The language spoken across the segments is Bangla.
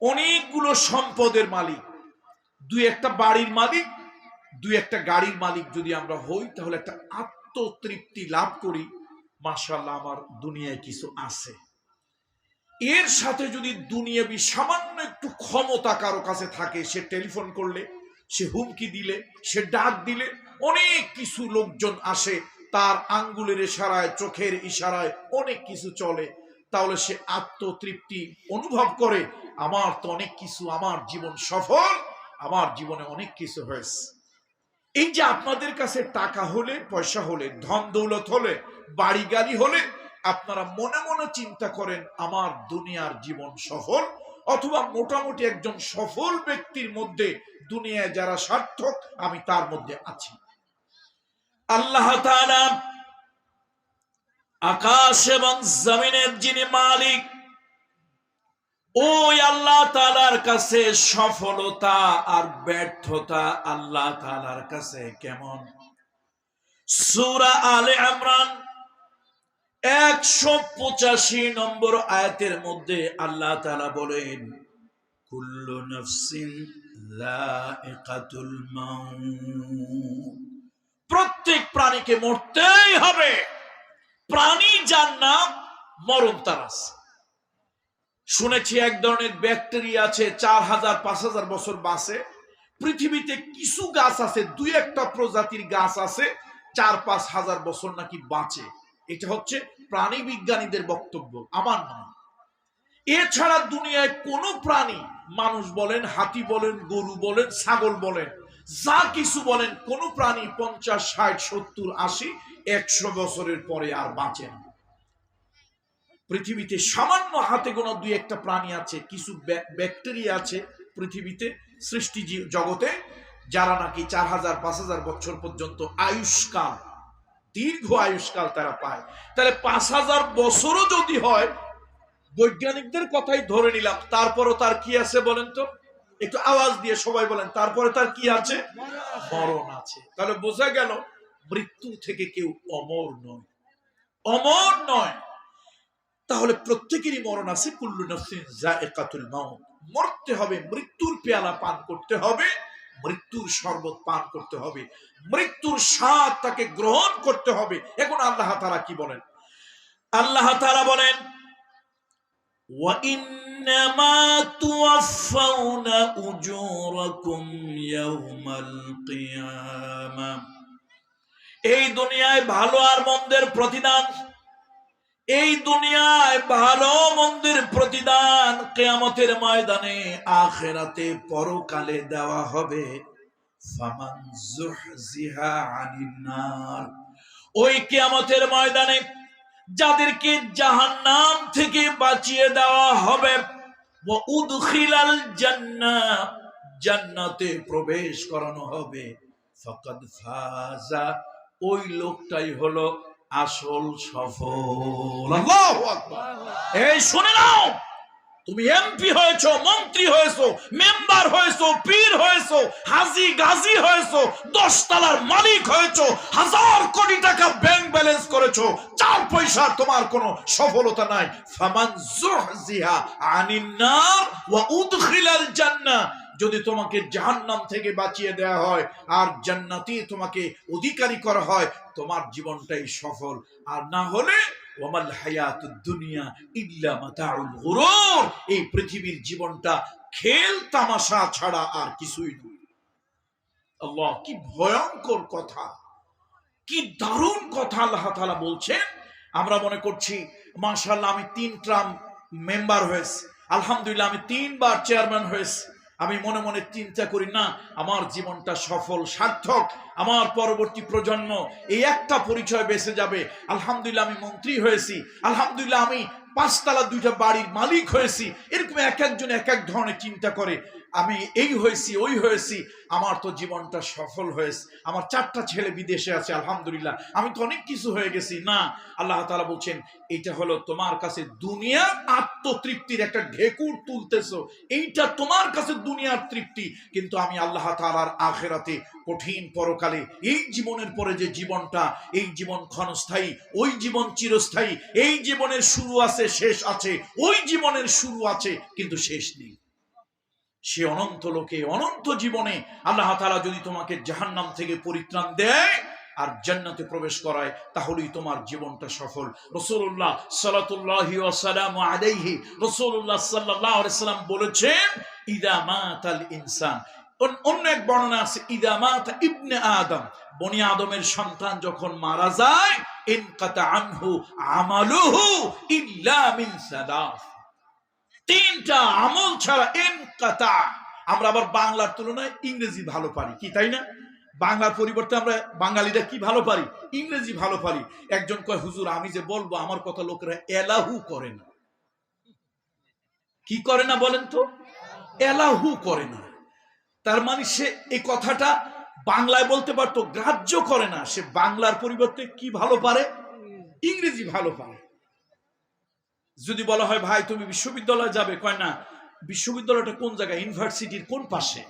অনেকগুলো সম্পদের মালিক। দুই একটা বাড়ির মালিক, দুই একটা গাড়ির মালিক যদি আমরা হই, তাহলে একটা আত্মতৃপ্তি লাভ করি। মাশাল্লাহ আমার দুনিয়ায় কিছু আছে। এর সাথে যদি দুনিয়াবি সামান্য একটু ক্ষমতা কারও কাছে থাকে, সে টেলিফোন করলে, সে হুমকি দিলে, সে ডাক দিলে, অনেক কিছু লোকজন আসে, তার আঙ্গুলের ইশারায়, চোখের ইশারায় অনেক কিছু চলে। তাহলে সে আত্মতৃপ্তি অনুভব করে, আমার তো অনেক কিছু, আমার জীবন সফল, আমার জীবনে অনেক কিছু হয়েছে। এই যে আপনাদের কাছে টাকা হলে, পয়সা হলে, ধন দৌলত হলে, বাড়ি গাড়ি হলে, আপনারা মনে মনে চিন্তা করেন, আমার দুনিয়ার জীবন সফল? অথবা মোটামুটি একজন সফল ব্যক্তির মধ্যে দুনিয়ায় যারা সার্থক, আমি তার মধ্যে আছি। আল্লাহ আকাশ এবং জমিনের যিনি মালিক, ওই আল্লাহ তালার কাছে সফলতা আর ব্যর্থতা আল্লাহ তালার কাছে কেমন? সুরা আলে আমরান একশো পঁচাশি নম্বর আয়াতের মধ্যে আল্লাহ তালা বলেন, কুল্লু নফসিন প্রত্যেক প্রাণীকে মরতেই হবে। প্রাণী যার নাম মরণ তার আছে শুনেছি এক ধরনের ব্যাকটেরিয়া আছে, চার হাজার, পাঁচ হাজার বছর বাঁচে। পৃথিবীতে কিছু গাছ আছে, দুই একটা প্রজাতির গাছ আছে, চার, পাঁচ হাজার বছর নাকি বাঁচে। এটা হচ্ছে প্রাণী বিজ্ঞানীদের বক্তব্য, আমার নয় এছাড়া দুনিয়ায় কোনো প্রাণী, মানুষ বলেন, হাতি বলেন, গরু বলেন, ছাগল বলেন, যা কিছু বলেন, কোন প্রাণী পঞ্চাশ, ষাট, সত্তর, আশি একশো বছরের পরে আর বাঁচে না। পৃথিবীতে সামান্য হাতে গোনা দুই একটা প্রাণী আছে, কিছু ব্যাকটেরিয়া আছে পৃথিবীতে, সৃষ্টি জগতে, যারা নাকি চার হাজার, পাঁচ হাজার বছর পর্যন্ত আয়ুষ্কাল, দীর্ঘ আয়ুষ্কাল তারা পায়। তাহলে পাঁচ হাজার বছরও যদি হয়, বৈজ্ঞানিকদের কথাই ধরে নিলাম, তারপরও তার কি আছে বলেন তো? একটু আওয়াজ দিয়ে সবাই বলেন, তারপরে তার কি আছে? মরণ আছে। তাহলে বোঝা গেল মৃত্যু থেকে কেউ অমর নয় অমর নয় তাহলে প্রত্যেকেরই মরণ আছে কুল্লু নফসিন জায়কাতুল মাউত মরতে হবে মৃত্যুর পেয়ালা পান করতে হবে মৃত্যুর শরবত পান করতে হবে মৃত্যুর স্বাদ তাকে গ্রহণ করতে হবে এখন আল্লাহ তারা কি বলেন আল্লাহ তারা বলেন وإنما توفون أجوركم يوم القيامة এই দুনিয়ায় ভালো আর মন্দের প্রতিদান। এই দুনিয়ায় ভালো মন্দের প্রতিদান কেয়ামতের ময়দানে আখেরাতে পরকালে দেওয়া হবে। ওই কেয়ামতের ময়দানে যাদেরকে জাহান্নাম থেকে বাঁচিয়ে দেওয়া হবে উদখিলাল জান্নাহ জান্নাতে প্রবেশ করানো হবে। ফাকাদ ফাজা ওই লোকটাই হলো আসল সফল। এই শুনে নাও তুমি এমপি হয়েছো মন্ত্রী হয়েছো মেম্বার হয়েছো পীর হয়েছো হাজি গাজী হয়েছো দশ তলার মালিক হয়েছো হাজার কোটি টাকা ব্যাংক ব্যালেন্স করেছ চার পয়সা তোমার কোনো সফলতা নাই। ফামান জুহজিহা আনিন নার ওয়া উদখিলাল জান্নাহ। যদি তোমাকে জাহান্নাম থেকে বাঁচিয়ে দেওয়া হয় আর জান্নাতি তোমাকে অধিকারী করা হয়, তোমার জীবনটাই সফল। আর না হলে, ওয়ামাল হায়াতুদ দুনিয়া ইল্লা মাতাউল গুরুর। এই পৃথিবীর জীবনটা খেল তামাশা ছাড়া আর কিছুই নয়। আল্লাহ, কি ভয়ঙ্কর কথা। কি দারুণ কথা আল্লাহ তাআলা বলছেন। আমরা মনে করছি, মাশাআল্লাহ, আমি তিন ট্রাম মেম্বার হয়েছি। আলহামদুলিল্লাহ, আমি তিনবার চেয়ারম্যান হয়েছি। আমি মনে মনে চিন্তা করি, না, আমার জীবনটা সফল, সার্থক। আমার পরবর্তী প্রজন্ম এই একটা পরিচয় বেঁচে যাবে। আলহামদুলিল্লাহ আমি মন্ত্রী হয়েছি। আলহামদুলিল্লাহ আমি পাঁচতলা দুইটা বাড়ির মালিক হয়েছি। এরকম এক একজন এক এক ধরনের চিন্তা করে। আমি এই হয়েছি, ওই হয়েছি, আমার তো জীবনটা সফল হয়েছে। আমার চারটা ছেলে বিদেশে আছে, আলহামদুলিল্লাহ। আমি তো অনেক কিছু হয়ে গেছি। না, আল্লাহ তাআলা বলছেন এটা হলো তোমার কাছে দুনিয়ার আত্মতৃপ্তির একটা ঢেকুর তুলতেছো। এইটা তোমার কাছে দুনিয়ার তৃপ্তি। কিন্তু আমি আল্লাহ তাআলার আখেরাতে কঠিন পরকালে, এই জীবনের পরে যে জীবনটা, এই জীবন ক্ষণস্থায়ী, ওই জীবন চিরস্থায়ী, এই জীবনের শুরু আছে, শেষ আছে, ওই জীবনের শুরু আছে, কিন্তু শেষ নেই। সে অনন্ত লোকে, অনন্ত জীবনে আল্লাহ তাআলা যদি তোমাকে জাহান্নাম থেকে পরিত্রাণ দেয় আর জান্নাতে প্রবেশ করায়, তাহলেই তোমার জীবনটা সফল। রসুল্লাহ সালাতুল্লাহ সালাম আলাইহি রসুল্লাহ সাল্লাহ সাল্লাম বলেছেন, ইদা মাতাল ইনসান। অন্য এক বর্ণনা আছে, ইদা মাতা ইবনে আদম। বনি আদমের সন্তান যখন মারা যায়, ইনকাতা আনহু আমালুহু ইল্লা মিন সালাস। তিনটা আমল ছাড়া ইনকাতা আমরা আবার বাংলার তুলনায় ইংরেজি ভালো পারি, কি তাই না? বাংলার পরিবর্তে আমরা বাঙালিরা কি ভালো পারি? ইংরেজি ভালো পারি। একজন কয়, হুজুর, আমি যে বলব, আমার কথা লোকেরা এলাহু করে না। কি করে না বলেন তো? এলাহু করে না। তার মানে সে এই কথাটা বাংলায় বলতে পারতো, গ্রাহ্য করে না। সে বাংলার পরিবর্তে কি ভালো পারে? ইংরেজি ভালো পারে। যদি বলা হয়, ভাই, তুমি বিশ্ববিদ্যালয়ে যাবে? কয়, না, বিশ্ববিদ্যালয়টা কোন জায়গায়? ইউনিভার্সিটির কোন পাশে?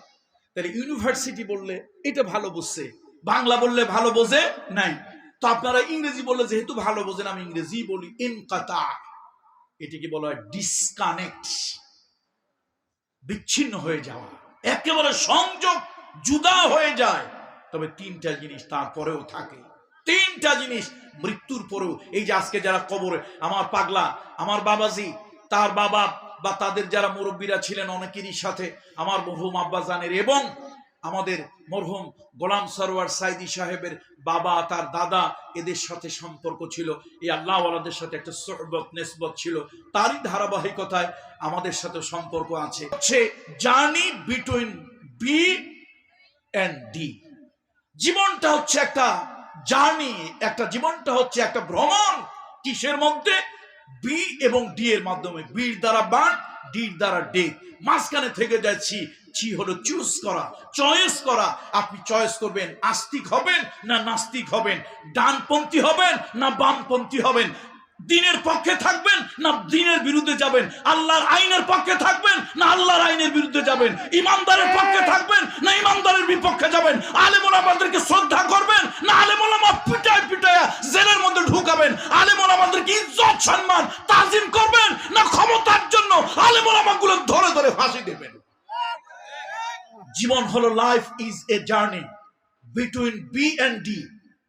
তাহলে ইউনিভার্সিটি বললে, এটা ভালো বুঝছে বাংলা বললে, ভালো বোঝে? নাই। তো আপনারা ইংরেজি বললে, যেহেতু ভালো বোঝেন, আমি ইংরেজি বলি। ইনকাতা। এটিকে বলা হয় ডিসকানেক্ট বিচ্ছিন্ন হয়ে যাওয়া। একেবারে সংযোগ জুদা হয়ে যায়। তবে তিনটা জিনিস তারপরেও থাকে। তিনটা জিনিস মৃত্যুর পরেও, এই যে আজকে যারা কবরে, আমার পাগলা, আমার বাবাজি, তার বাবা বা তাদের যারা মুরব্বীরা ছিলেন অনেকেরই সাথে, আমার মরহুম আব্বাজানের এবং আমাদের মরহুম গোলাম সরোয়ার সাইদি সাহেবের বাবা, তার দাদা এদের সাথে সম্পর্ক ছিল। এই আল্লাহওয়ালাদের সাথে একটা সহবত, নেসবত ছিল। তারই ধারাবাহিকতায় আমাদের সাথে সম্পর্ক আছে। সে journey between B and D. জীবনটা হচ্ছে একটা জার্নি, একটা জীবনটা হচ্ছে একটা ভ্রমণ। কিসের মধ্যে? বি এবং ডি এর মাধ্যমে। বির দ্বারা বান ডির দ্বারা ডে। মাঝখানে থেকে যাচ্ছি ছি হলো চুজ করা চয়েস করা। আপনি চয়েস করবেন, আস্তিক হবেন না নাস্তিক হবেন? ডানপন্থী হবেন না বামপন্থী হবেন? দিনের পক্ষে থাকবেন না দিনের বিরুদ্ধে যাবেন? আল্লাহর আইনের পক্ষে থাকবেন না আল্লাহর আইনের বিরুদ্ধে যাবেন? ইমানদারের পক্ষে থাকবেন না ইমানদারের বিপক্ষে যাবেন? আলেমুল আমাদেরকে শ্রদ্ধা করবেন না আলেমুল আমা পিটায় পিটায় জেলের মধ্যে ঢুকাবেন? আলেমুল আমাদেরকে ইজ্জত, সম্মান, তাজিম করবেন না ক্ষমতার জন্য আলেমুল আমাগুলো ধরে ধরে ফাঁসি দেবেন? জীবন হলো life is a journey between B and D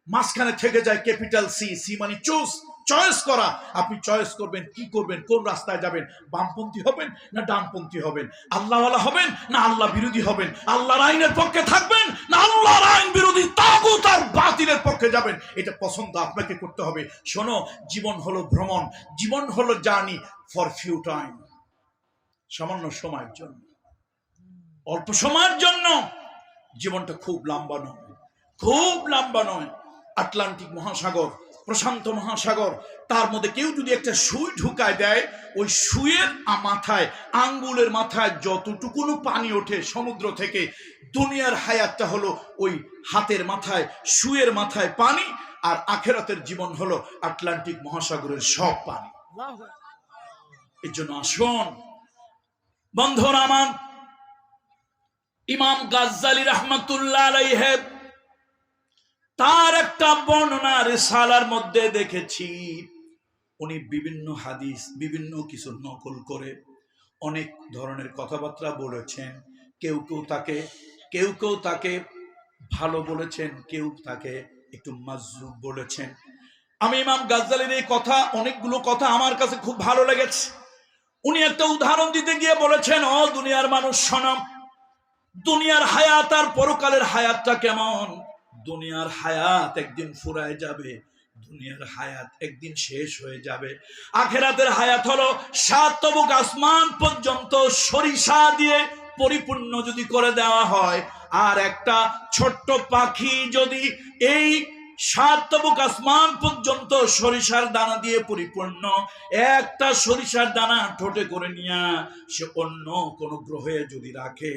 মাঝখানে থেকে যায় ক্যাপিটাল সি সি মানে চুজ। চয়েস করা। আপনি চয়েস করবেন, কি করবেন, কোন রাস্তায় যাবেন? বামপন্থী হবেন না ডানপন্থী হবেন? আল্লাহওয়ালা হবেন না আল্লাহ বিরোধী হবেন? আল্লাহর আইনের পক্ষে থাকবেন না আল্লাহর আইন বিরোধী তাগুত আর বাতিলের পক্ষে যাবেন? এটা পছন্দ আপনাকে করতে হবে। শোনো, জীবন হলো ভ্রমণ। জীবন হলো জার্নি ফর ফিউ টাইম সামান্য সময়ের জন্য। অল্প সময়ের জন্য জীবনটা খুব লম্বা নয়। খুব লম্বা নয়। আটলান্টিক মহাসাগর প্রশান্ত মহাসাগর। তার মধ্যে কেউ যদি একটা সুই ঢুকায় দেয় ওই সুইয়ের মাথায় আঙ্গুলের মাথায় যতটুকুনো পানি ওঠে সমুদ্র থেকে দুনিয়ার হায়াতটা হলো ওই হাতের মাথায় সুয়ের মাথায় পানি আর আখেরাতের জীবন হলো আটলান্টিক মহাসাগরের সব পানি। এর জন্য আসুন। বন্ধুরা আমার ইমাম গাজ্জালি রহমতুল্লাহ আলাইহে তার একটা বর্ণনা রিসালার মধ্যে দেখেছি। উনি বিভিন্ন হাদিস, বিভিন্ন কিছু নকল করে অনেক ধরনের কথাবার্তা বলেছেন। কেউ কেউ তাকে, কেউ কেউ তাকে ভালো বলেছেন, কেউ তাকে একটু মাজরুব বলেছেন। আমি ইমাম গাজ্জালির এই কথা, অনেকগুলো কথা আমার কাছে খুব ভালো লেগেছে। উনি একটা উদাহরণ দিতে গিয়ে বলেছেন, ও দুনিয়ার মানুষ শোনম দুনিয়ার হায়াত আর পরকালের হায়াতটা কেমন? দুনিয়ার হায়াত একদিন ফুরায় যাবে, দুনিয়ার হায়াত একদিন শেষ হয়ে যাবে। আখেরাতের হায়াত হলো সাত তবুক আসমান পর্যন্ত সরিষা দিয়ে পরিপূর্ণ যদি করে দেওয়া হয়, আর একটা ছোট্ট পাখি যদি এই সাত তবুক আসমান পর্যন্ত সরিষার দানা দিয়ে পরিপূর্ণ, একটা সরিষার দানা ঠোঁটে করে নিয়া সে অন্য কোনো গ্রহে যদি রাখে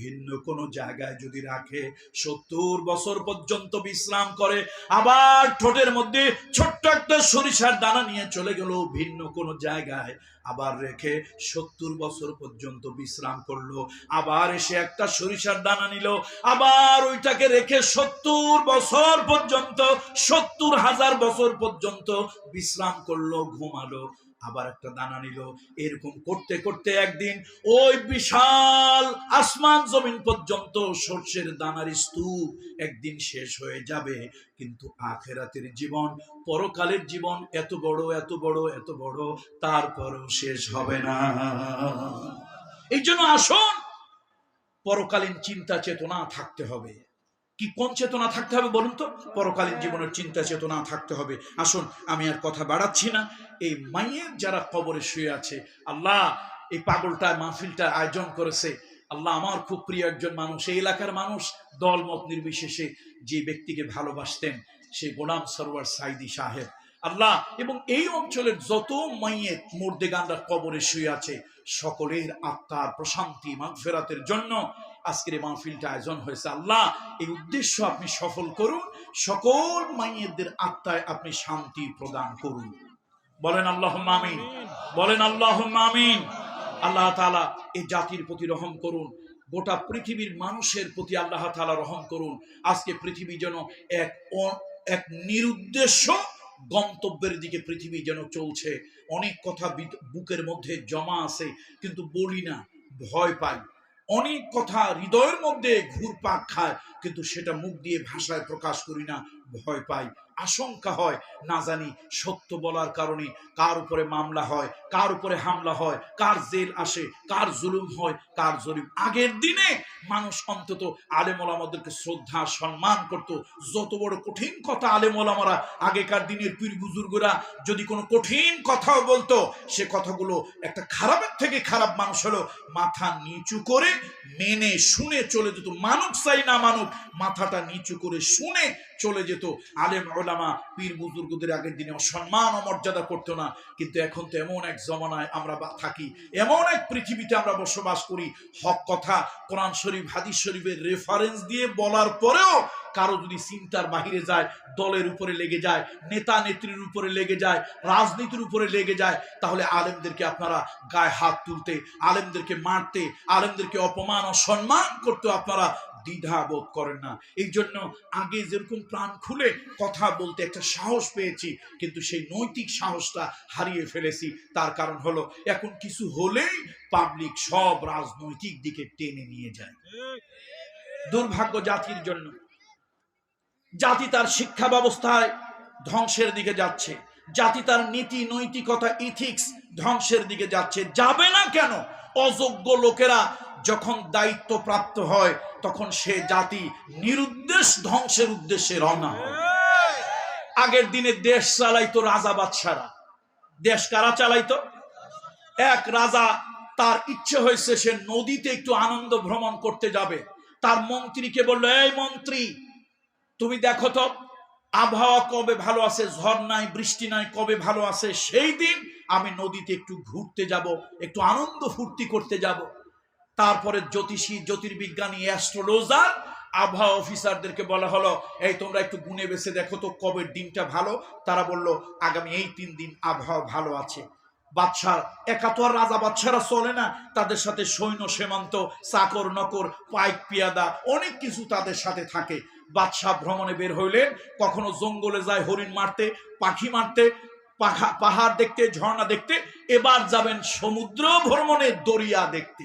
ভিন্ন কোনো জায়গায় যদি রাখে, সত্তর বছর পর্যন্ত বিশ্রাম করে, আবার ঠোঁটের মধ্যে ছোট্ট একটা সরিষার দানা নিয়ে চলে গেল ভিন্ন কোনো জায়গায়, আবার রেখে সত্তর বছর পর্যন্ত বিশ্রাম করল, আবার এসে একটা সরিষার দানা নিল, আবার ওইটাকে রেখে সত্তর বছর পর্যন্ত, সত্তর হাজার বছর পর্যন্ত বিশ্রাম করল, ঘুমালো। আবার একটা দানা নিল। এরকম করতে করতে একদিন ওই বিশাল আসমান জমিন পর্যন্ত সর্ষের দানার স্তূপ একদিন শেষ হয়ে যাবে। কিন্তু আখেরাতের জীবন, পরকালের জীবন এত বড় এত বড় এত বড়, তারপরও শেষ হবে না। এই জন্য আসুন, পরকালীন চিন্তা, চেতনা থাকতে হবে। কি কোন চেতনা থাকতে হবে বলুন তো? পরকালীন জীবনের চিন্তা চেতনা থাকতে হবে। আসুন, আমি আর কথা বাড়াচ্ছি না। এই মাইয়ের যারা কবরে শুয়ে আছে, আল্লাহ এই পাগলটা, মাহফিলটা আয়োজন করেছে। আল্লাহ আমার খুব প্রিয় একজন মানুষ, এই এলাকার মানুষ, দলমত নির্বিশেষে যে ব্যক্তিকে ভালোবাসতেন, সে গোলাম সরোয়ার সাইদি সাহেব। আল্লাহ, এবং এই অঞ্চলের যত মাইয়ে মুর্দেগানরা কবরে শুয়ে আছে, সকলের আত্মার প্রশান্তি, মাগফেরাতের জন্য আজকের এই মাহফিলটা আয়োজন হয়েছে। আল্লাহ, এই উদ্দেশ্য আপনি সফল করুন। সকল মাইয়েদের আত্মায় আপনি শান্তি প্রদান করুন। বলেন আল্লাহ আমিন। বলেন আল্লাহ আমিন। আল্লাহ তাআলা এই জাতির প্রতি রহম করুন। গোটা পৃথিবীর মানুষের প্রতি আল্লাহ তাআলা রহম করুন। আজকে পৃথিবী যেন এক এক নিরুদ্দেশ্য গন্তব্যের দিকে পৃথিবী যেন চলছে। অনেক কথা বুকের মধ্যে জমা আছে, কিন্তু বলি না, ভয় পাই। অনেক কথা হৃদয়ের মধ্যে ঘুরপাক খায় কিন্তু সেটা মুখ দিয়ে ভাষায় প্রকাশ করি না। ভয় পাই, আশঙ্কা হয়, না জানি সত্য বলার কারণে কার উপরে মামলা হয়, কার উপরে হামলা হয়, কার জেল আসে, কার জুলুম হয়, কার জলিম। আগের দিনে মানুষ অন্তত আলেমলামাদেরকে শ্রদ্ধা, সম্মান করত। যত বড় কঠিন কথা আলেমলামারা আগেকার দিনের পীর বুজুর্গরা যদি কোনো কঠিন কথাও বলতো, সে কথাগুলো একটা খারাপের থেকে খারাপ মানুষ হলো, মাথা নিচু করে মেনে শুনে চলে যেত। মানুষ চাই না মানুষ মাথাটা নিচু করে শুনে চলে যেত। আলেম ওলামা পীর, বুজুর্গদের আগের দিনে সম্মান অমর্যাদা করতো না। কিন্তু এখন তো এমন এক জমানায় আমরা থাকি, এমন এক পৃথিবীতে আমরা বসবাস করি, হক কথা, কোরআন শরীফ, হাদিস শরীফের রেফারেন্স দিয়ে বলার পরেও কারও যদি চিন্তার বাহিরে যায়, দলের উপরে লেগে যায়, নেতা নেত্রীর উপরে লেগে যায়, রাজনীতির উপরে লেগে যায়, তাহলে আলেমদেরকে আপনারা গায়ে হাত তুলতে, আলেমদেরকে মারতে, আলেমদেরকে অপমান ও সম্মান করতে আপনারা দ্বিধা বোধ করেন না। এই জন্য আগে যেরকম প্রাণ খুলে কথা বলতে একটা সাহস পেয়েছি, কিন্তু সেই নৈতিক সাহসটা হারিয়ে ফেলেছি। তার কারণ হলো, এখন কিছু হলেই পাবলিক সব রাজনৈতিক দিকে টেনে নিয়ে যায়। দুর্ভাগ্য জাতির জন্য। জাতি তার শিক্ষা ব্যবস্থায় ধ্বংসের দিকে যাচ্ছে। জাতি তার নীতি, নৈতিকতা ইথিক্স ধ্বংসের দিকে যাচ্ছে। যাবে না কেন? অযোগ্য লোকেরা যখন দায়িত্ব প্রাপ্ত হয়, তখন সে জাতি নিরুদ্দেশ ধ্বংসের উদ্দেশ্যে রওনা হয়। আগের দিনে দেশ চালাইতো রাজা বাদশারা। দেশ কারা চালাইতো? এক রাজা, তার ইচ্ছে হয়েছে সে নদীতে একটু আনন্দ ভ্রমণ করতে যাবে। তার মন্ত্রীকে বলল, এই মন্ত্রী, তুমি দেখো তো, আবহাওয়া কবে ভালো আছে ঝড় নাই বৃষ্টি নাই কবে ভালো আছে? সেই দিন আমি নদীতে একটু ঘুরতে যাব, একটু আনন্দ ফুর্তি করতে যাব। তারপরে জ্যোতিষী, জ্যোতির্বিজ্ঞানী, অ্যাস্ট্রোলজার, আবহাওয়া অফিসারদেরকে বলা হলো, এই তোমরা একটু গুনে বেছে দেখো তো কবে দিনটা ভালো? তারা বলল, আগামী এই তিন দিন আবহাওয়া ভালো আছে। বাদশাহ, একা তো আর রাজা বাদশারা চলে না। তাদের সাথে সৈন্য সীমান্ত, চাকর নকর, পাইক পিয়াদা, অনেক কিছু তাদের সাথে থাকে। বাদশাহ ভ্রমণে বের হইলেন। কখনো জঙ্গলে যায় হরিণ মারতে, পাখি মারতে পাহাড় দেখতে, ঝর্ণা দেখতে, এবার যাবেন সমুদ্র ভ্রমণে দরিয়া দেখতে।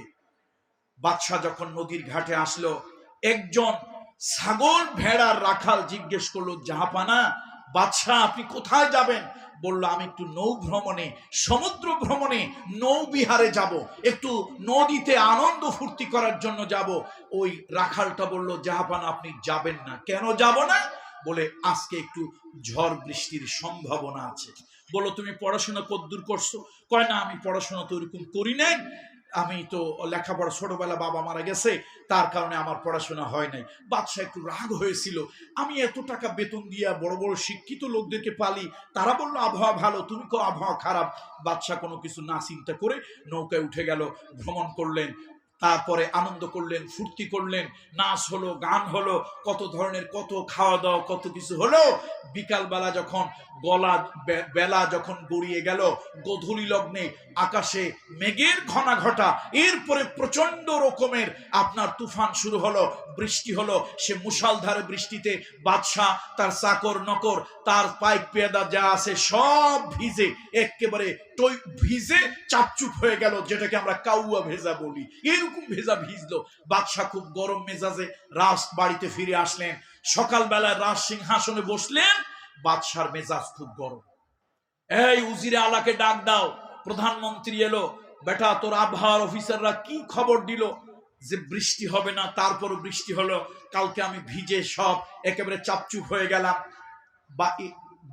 বাদশাহ যখন নদীর ঘাটে আসলো, একজন ছাগল ভেড়ার রাখাল জিজ্ঞেস করল, জাহাপানা, বাদশাহ, আপনি কোথায় যাবেন? বলল, আমি একটু নৌ ভ্রমণে, সমুদ্র ভ্রমণে, নৌ বিহারে যাব। একটু নদীতে আনন্দ ফুর্তি করার জন্য যাব। ওই রাখালটা বলল, জাহাপানা, আপনি যাবেন না। কেন যাব না? বলে, আজকে একটু ঝড় বৃষ্টির সম্ভাবনা আছে। বলো তুমি পড়াশোনা কদ্দূর করছ? কয় না, আমি পড়াশোনা তো ওরকম করি নাই। আমি তো লেখাপড়া ছোটবেলা বাবা মারা গেছে, তার কারণে আমার পড়াশোনা হয় নাই। বাদশাহ একটু রাগ হয়েছিল। আমি এত টাকা বেতন দিয়া বড় বড় শিক্ষিত লোকদেরকে পালি, তারা বলল, আবহাওয়া ভালো, তুমি কো আবহাওয়া খারাপ? বাদশাহ কোনো কিছু না চিন্তা করে নৌকায় উঠে গেল, ভ্রমণ করলেন। তারপরে আনন্দ করলেন, ফুর্তি করলেন, নাচ হলো, গান হলো, কত ধরনের, কত খাওয়া দাওয়া, কত কিছু হলো। বিকালবেলা যখন গলা বেলা যখন গড়িয়ে গেল, গধূলি লগ্নে আকাশে মেঘের ঘনা ঘটা এরপরে প্রচণ্ড রকমের আপনার তুফান শুরু হলো, বৃষ্টি হলো, সে মুষালধারে বৃষ্টিতে বাদশাহ তার চাকর নকর তার পাইক পেয়াদা যা আছে সব ভিজে, একেবারে ভিজে চাপচুপ হয়ে গেল, যেটাকে আমরা কাউয়া ভেজা বলি। এরকম ভেজা ভিজলো। বাদশাহ খুব গরম মেজাজে রাজ বাড়িতে ফিরে আসলেন। সকালবেলায় রাজ সিংহাসনে বসলেন, বাদশার মেজাজ খুব গরম। এই উজিরে আলাকে ডাক দাও। প্রধানমন্ত্রী এলো। বেটা, তোর আবহাওয়ার অফিসাররা কি খবর দিল? যে বৃষ্টি হবে না তারপর বৃষ্টি হলো। কালকে আমি ভিজে সব একেবারে চাপচুপ হয়ে গেলাম। বা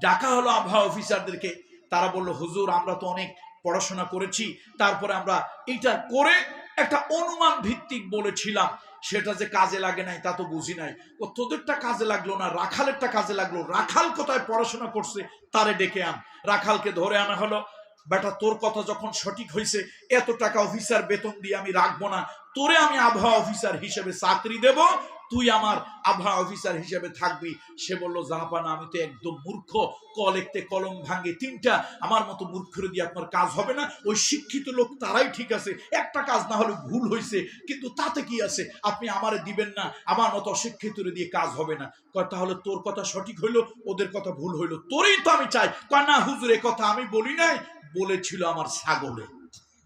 ডাকা হলো আবহাওয়া অফিসারদেরকে। তারা বলল, হুজুর, আমরা তো অনেক পড়াশোনা করেছি, তারপরে আমরা এটা করে একটা অনুমান ভিত্তিক বলেছিলাম। সেটা যে কাজে লাগে নাই তা তো বুঝি নাই। ও, তোদেরটা কাজে লাগল না, রাখালেরটা কাজে লাগল। রাখাল কোথায় পড়াশোনা করছে তারে ডেকে আন। রাখালকে ধরে আনা হলো। বেটা, তোর কথা যখন সঠিক হয়েছে এত টাকা অফিসার বেতন দিয়ে আমি রাখব না। তোরে আমি আবহাওয়া অফিসার হিসেবে চাকরি দেব তুই আমার আবহাওয়া অফিসার হিসেবে থাকবি। সে বলল, জাহাপানা, আমি তো একদম মূর্খ। ক লিখতে কলম ভাঙে তিনটা। আমার মতো মূর্খরে দিয়ে আপনার কাজ হবে না। ওই শিক্ষিত লোক তারাই ঠিক আছে। একটা কাজ না হলে ভুল হয়েছে কিন্তু তাতে কি আছে? আপনি আমারে দিবেন না। আমার মতো অশিক্ষিতরে দিয়ে কাজ হবে না। কয়, তাহলে তোর কথা সঠিক হইল, ওদের কথা ভুল হইল। তোরই তো আমি চাই। কয়, না, হুজুর কথা আমি বলি নাই। বলেছিল আমার ছাগলে।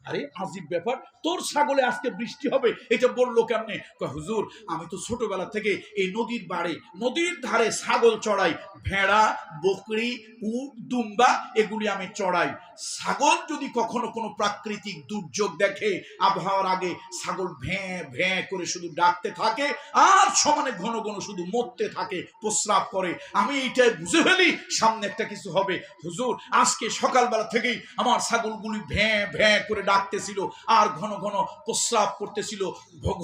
আরে আজীব ব্যাপার, তোর ছাগলে আজকে বৃষ্টি হবে, এটা বলল কেমনে? হুজুর, আমি তো ছোটবেলা থেকে এই নদীর বাড়ে, নদীর ধারে ছাগল চড়াই, ভেড়া, বকরি, উট, দুম্বা, এগুলি আমি চড়াই। ছাগল যদি কখনো কোনো প্রাকৃতিক দুর্যোগ দেখে, আবহাওয়ার আগে ছাগল ভ্যাঁ ভ্যাঁ করে শুধু ডাকতে থাকে, আর সমানে ঘন ঘন শুধু মরতে থাকে, প্রস্রাব করে, আমি এইটাই বুঝে ফেলি, সামনে একটা কিছু হবে। হুজুর, আজকে সকালবেলা থেকেই আমার ছাগলগুলি ভ্যাঁ ভ্যাঁ করে ডাকতেছিল আর ঘন ঘন প্রস্রাব করতেছিল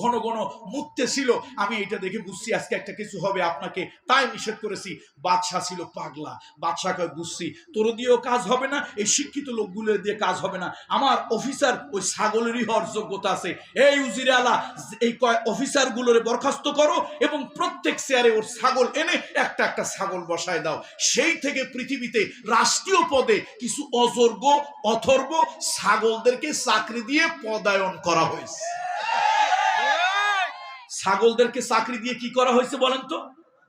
ঘন ঘন মুততেছিল। আমি এটা দেখে বুঝছি আজকে একটা কিছু হবে আপনাকে। তাই নিষেধ করেছি। বাদশাহ ছিল পাগলা। বাদশাকে বুঝছি, তোর দিয়েও কাজ হবে না, এই শিক্ষিত লোকগুলো দিয়ে কাজ হবে না। আমার অফিসার ওই ছাগলেরই হওয়ার যোগ্যতা আছে। এই উজিরে আলা এই কয় অফিসার গুলোরে বরখাস্ত করো এবং প্রত্যেক চেয়ারে ওর ছাগল এনে একটা একটা ছাগল বসায় দাও। সেই থেকে পৃথিবীতে রাষ্ট্রীয় পদে কিছু অযোগ্য, অথর্ব ছাগলদেরকে চাকরি দিয়ে পদায়ন করা হয়েছে। ছাগলদেরকে চাকরি দিয়ে কি করা হয়েছে বলেন তো?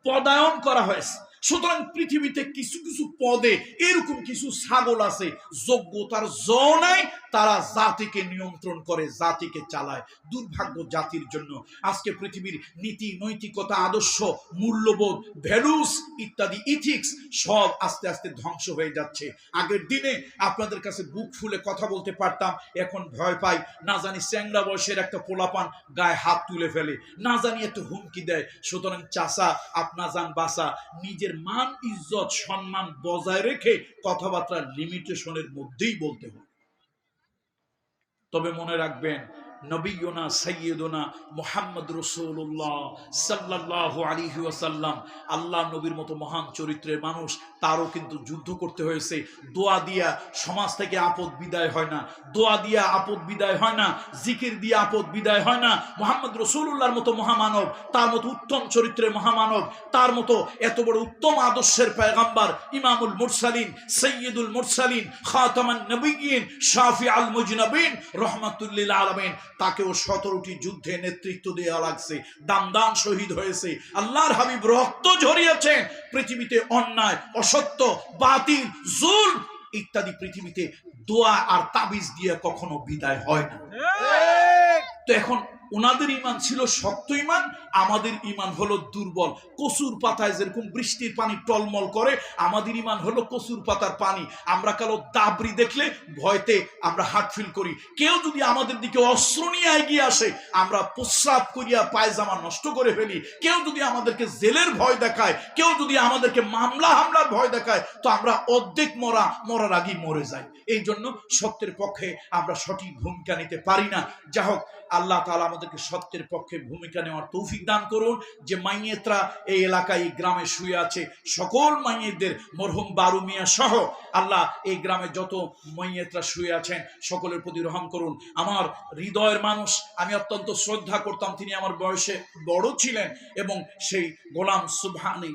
পদায়ন করা হয়েছে। সুতরাং পৃথিবীতে কিছু কিছু পদে এরকম কিছু ছাগল আছে, যোগ্যতার জ নাই, তারা জাতিকে নিয়ন্ত্রণ করে, জাতিকে চালায়। দুর্ভাগ্য জাতির জন্য আজকে পৃথিবীর নীতি, নৈতিকতা, আদর্শ, মূল্যবোধ ভ্যালুস ইত্যাদি ইথিক্স সব আস্তে আস্তে ধ্বংস হয়ে যাচ্ছে। আগের দিনে আপনাদের কাছে বুক ফুলে কথা বলতে পারতাম, এখন ভয় পাই। না জানি চ্যাংরা বয়সের একটা পোলাপান গায়ে হাত তুলে ফেলে। না জানি একটু হুমকি দেয়। সুতরাং চাষা আপনা যান বাসা নিজের মান, ইজ্জত, সম্মান বজায় রেখে কথাবার্তার লিমিটেশনের মধ্যেই বলতে হবে তবে মনে রাখবেন নবীনা সৈয়দনা মোহাম্মদ রসুল্লাহ সাল্লাহ আলী ওয়াসাল্লাম আল্লাহ নবীর মতো মহান চরিত্রের মানুষ তারও কিন্তু যুদ্ধ করতে হয়েছে। দোয়া দিয়া সমাজ থেকে আপদ বিদায় হয় না। দোয়া দিয়া আপদ বিদায় হয় না। জিকির দিয়ে আপদ বিদায় হয় না। মোহাম্মদ রসুল্লাহর মতো মহামানব, তার মতো উত্তম চরিত্রের মহামানব, তার মতো এত বড় উত্তম আদর্শের পেগাম্বার ইমামুল মুরসালিন, সৈয়দুল মুরসালিন, খাতামান নবীন শাফি আল মুজনবিন রহমাতুল্লিল আলমিন। তাকেও সতেরোটি যুদ্ধে নেতৃত্ব দেওয়া লাগছে। দাম দাম শহীদ হয়েছে। আল্লাহর হাবিব রক্ত ঝরিয়েছেন। পৃথিবীতে অন্যায় অসত্য বাতিল জুল ইত্যাদি পৃথিবীতে দোয়া আর তাবিজ দিয়ে কখনো বিদায় হয় না। তো এখন ওনাদের ইমান ছিল শক্ত ইমান আমাদের ইমান হলো দুর্বল। কচুর পাতায় যেরকম বৃষ্টির পানি টলমল করে, আমাদের ইমান হলো কচুর পাতার পানি। আমরা কালো দাবরি দেখলে ভয়তে আমরা হার্ট ফিল করি। কেউ যদি আমাদের দিকে অস্ত্র নিয়ে এগিয়ে আসে, আমরা প্রস্রাব করিয়া পায়জামা নষ্ট করে ফেলি। কেউ যদি আমাদেরকে জেলের ভয় দেখায়, কেউ যদি আমাদেরকে মামলা হামলার ভয় দেখায়, তো আমরা অর্ধেক মরা, মরার আগেই মরে যাই। এই জন্য সত্যের পক্ষে আমরা সঠিক ভূমিকা নিতে পারি না। যা হোক আল্লাহ তালা আমাদেরকে সত্যের পক্ষে ভূমিকা নেওয়ার তৌফিক দান করুন। যে মাইয়েতরা এই এলাকায় গ্রামে শুয়ে আছে, সকল মাইয়েদের মরহুম বারু মিয়া সহ আল্লাহ এই গ্রামে যত মাইয়েতরা শুয়ে আছেন, সকলের প্রতি রহম করুন। আমার হৃদয়ের মানুষ, আমি অত্যন্ত শ্রদ্ধা করতাম, তিনি আমার বয়সে বড় ছিলেন এবং সেই গোলাম সুবহানি,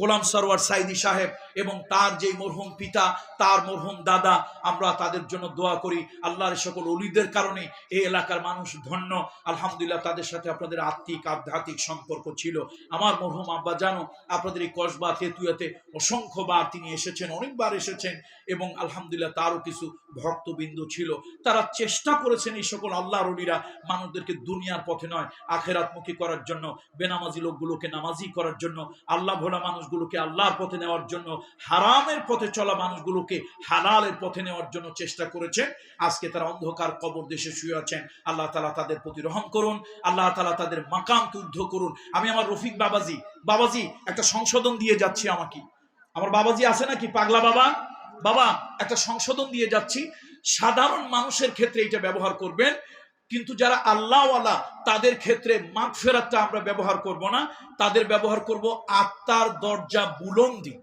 গোলাম সরওয়ার সাইদি সাহেব এবং তার যেই মরহুম পিতা, তার মরহুম দাদা, আমরা তাদের জন্য দোয়া করি। আল্লাহর সকল অলিদের কারণে এই এলাকার মানুষ ধন্য। আলহামদুলিল্লাহ আলহামদুলিল্লাহ, তাদের সাথে আপনাদের আত্মিক, আধ্যাত্মিক সম্পর্ক ছিল। আমার মরহুম আব্বা, জানো, আপনাদের এই কসবা তেতুয়াতে অসংখ্যবার তিনি এসেছেন, অনেকবার এসেছেন এবং আলহামদুলিল্লাহ তারও কিছু ভক্তবিন্দু ছিল। তারা চেষ্টা করেছেন এই সকল আল্লাহ রলিরা মানুষদেরকে দুনিয়ার পথে নয়, আখেরাতমুখী করার জন্য, বেনামাজি লোকগুলোকে নামাজি করার জন্য, আল্লাহ ভোলা মানুষগুলোকে আল্লাহর পথে নেওয়ার জন্য, হারামের পথে চলা মানুষগুলোকে হালালের পথে নেওয়ার জন্য চেষ্টা করেছেন। আজকে তারা অন্ধকার কবর দেশে শুয়ে আছেন। আল্লাহ তালা তাদের প্রতি রহম করুন, আল্লাহ তালা তাদের মাকামকে উদ্ধ করুন। আমি আমার রফিক বাবাজি বাবাজি, একটা সংশোধন দিয়ে যাচ্ছি আমাকে। আমার বাবাজি আছে নাকি? পাগলা বাবা? বাবা, একটা সংশোধন দিয়ে যাচ্ছি। সাধারণ মানুষের ক্ষেত্রে এটা ব্যবহার করবেন, কিন্তু যারা আল্লাহওয়ালা, তাদের ক্ষেত্রে মাগ ফেরাতটা আমরা ব্যবহার করব না। তাদের ব্যবহার করব আত্মার দরজা বুলন্দি।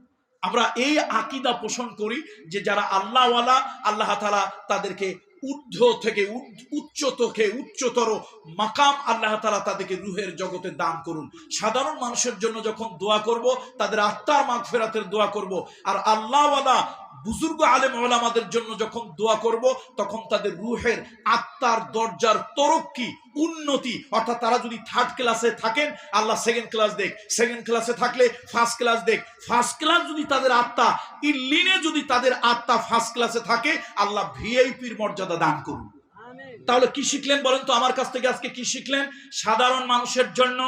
আমরা এই আকিদা পোষণ করি যে যারা আল্লাহওয়ালা, আল্লাহ তালা তাদেরকে ঊর্ধ্ব থেকে উচ্চ- থেকে উচ্চতর মাকাম আল্লাহ তালা তাদেরকে রুহের জগতে দান করুন। সাধারণ মানুষের জন্য যখন দোয়া করব, তাদের আত্মার মাঘ ফেরাতের দোয়া করব। আর আল্লাহওয়ালা বুজুর্গ আলেম ওলামাদের জন্য যখন দোয়া করব তখন তাদের রুহের আত্মার দরজার তরক্কি উন্নতি। অর্থাৎ তারা যদি থার্ড ক্লাসে থাকেন আল্লাহ সেকেন্ড ক্লাস দেখ। সেকেন্ড ক্লাসে থাকলে ফার্স্ট ক্লাস দেখ। ফার্স্ট ক্লাস যদি তাদের আত্মা ইল্লিনে যদি তাদের আত্মা ফার্স্ট ক্লাসে থাকে আল্লাহ ভিআইপির মর্যাদা দান করুন। তাহলে কি শিখলেন বলেন তো? আমার কাছ থেকে আজকে কি শিখলেন? সাধারণ মানুষের জন্য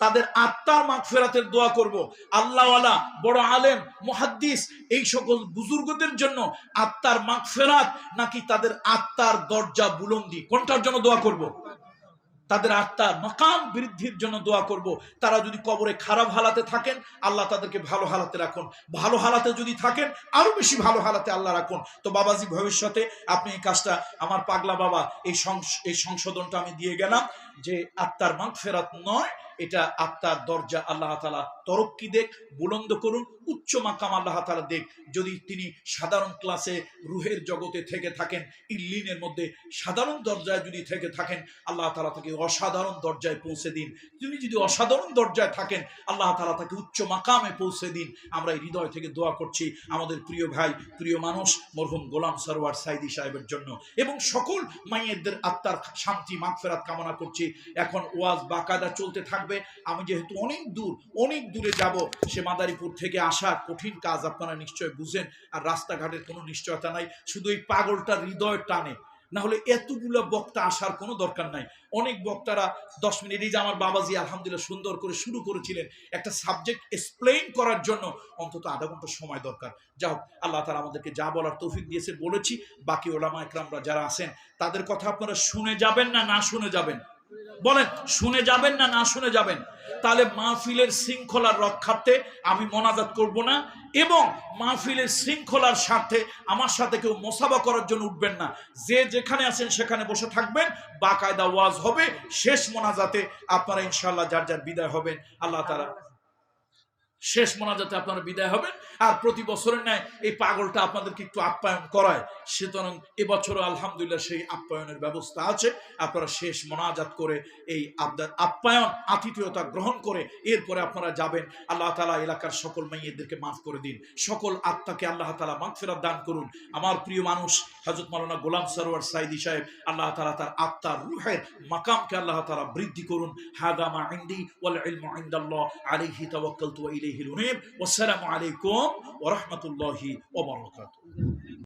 তাদের আত্মার মাগফেরাতের দোয়া করব। আল্লাহওয়ালা, বড় আলেম, মুহাদ্দিস, এই সকল বুজুর্গদের জন্য আত্মার মাগফেরাত নাকি তাদের আত্মার দরজা বুলন্দি, কোনটার জন্য দোয়া করব? তাদের আত্মার মাকাম বৃদ্ধির জন্য দোয়া করব। তারা যদি কবরে খারাপ হালাতে থাকেন, আল্লাহ তাদেরকে ভালো হালাতে রাখুন। ভালো হালাতে যদি থাকেন আরও বেশি ভালো হালাতে আল্লাহ রাখুন। তো বাবাজি, ভবিষ্যতে আপনি এই কাজটা, আমার পাগলা বাবা এই সংশোধনটা আমি দিয়ে গেলাম। যে আত্মার মাগ ফেরাত নয়, এটা আত্মার দরজা আল্লাহ তালা তরক্কি দেখ, বুলন্দ করুন, উচ্চ মাকাম আল্লাহ তালা দেখ। যদি তিনি সাধারণ ক্লাসে রুহের জগতে থেকে থাকেন, ইল্লিনের মধ্যে সাধারণ দরজায় যদি থেকে থাকেন, আল্লাহ তালা তাকে অসাধারণ দরজায় পৌঁছে দিন। তিনি যদি অসাধারণ দরজায় থাকেন, আল্লাহ তালা তাকে উচ্চ মাকামে পৌঁছে দিন। আমরা এই হৃদয় থেকে দোয়া করছি আমাদের প্রিয় ভাই, প্রিয় মানুষ, মরহুম গোলাম সরোয়ার সাইদি সাহেবের জন্য। এবং সকল মাইয়েদের আত্মার শান্তি, মাগফেরাত কামনা করছি। এখন ওয়াজ বাকায়দা চলতে থাকবে। আমি যেহেতু অনেক দূর, অনেক দূরে যাব, সে মাদারীপুর থেকে আসা কঠিন কাজ আপনারা নিশ্চয় বুঝেন, আর রাস্তাঘাটের কোনো নিশ্চয়তা নাই, শুধু এই পাগলটার হৃদয় টানে। না হলে এতগুলো বক্তা আসার কোনো দরকার নাই। অনেক বক্তারা দশ মিনিট, এই যে আমার বাবাজি আলহামদুলিল্লাহ সুন্দর করে শুরু করেছিলেন, একটা সাবজেক্ট এক্সপ্লেইন করার জন্য অন্তত আধা ঘণ্টা সময় দরকার। যাই হোক আল্লাহ তালা আমাদেরকে যা বলার তৌফিক দিয়েছে বলেছি। বাকি ওলামা একরামরা যারা আছেন, তাদের কথা আপনারা শুনে যাবেন না না শুনে যাবেন? বলেন, শুনে যাবেন না না শুনে যাবেন? তাহলে মাহফিলের শৃঙ্খলার রক্ষার্থে আমি মোনাজাত করব না এবং মাহফিলের শৃঙ্খলার স্বার্থে আমার সাথে কেউ মোসাবা করার জন্য উঠবেন না। যে যেখানে আছেন সেখানে বসে থাকবেন, বাকায়দা ওয়াজ হবে, শেষ মোনাজাতে আপনারা ইনশাল্লাহ যার যার বিদায় হবেন। আল্লাহ তারা শেষ মোনাজাতে আপনারা বিদায় হবেন আর প্রতি বছরের ন্যায় এই পাগলটা আপনাদেরকে একটু আপ্যায়ন করায়। সুতরাং এবছরও আলহামদুলিল্লাহ সেই আপ্যায়নের ব্যবস্থা আছে। আপনারা শেষ মোনাজাত করে এই আবদার আপ্যায়ন, আতিথেয়তা গ্রহণ করে এরপরে আপনারা যাবেন। আল্লাহ তালা এলাকার সকল মেয়েদেরকে মাফ করে দিন। সকল আত্মাকে আল্লাহ তালা মাফ দান করুন। আমার প্রিয় মানুষ হজরত মালানা গোলাম সরোয়ার সাইদি সাহেব, আল্লাহ তালা তার আত্মার রুহের মাকামকে আল্লাহ তালা বৃদ্ধি করুন। হাদামা ইন্দি ওয়াল ইলমু ইনদাল্লাহ আলাইহি উনীব ওয়াসসালামু আলাইকুম ওয়া রাহমাতুল্লাহি ওয়া বারাকাতুহু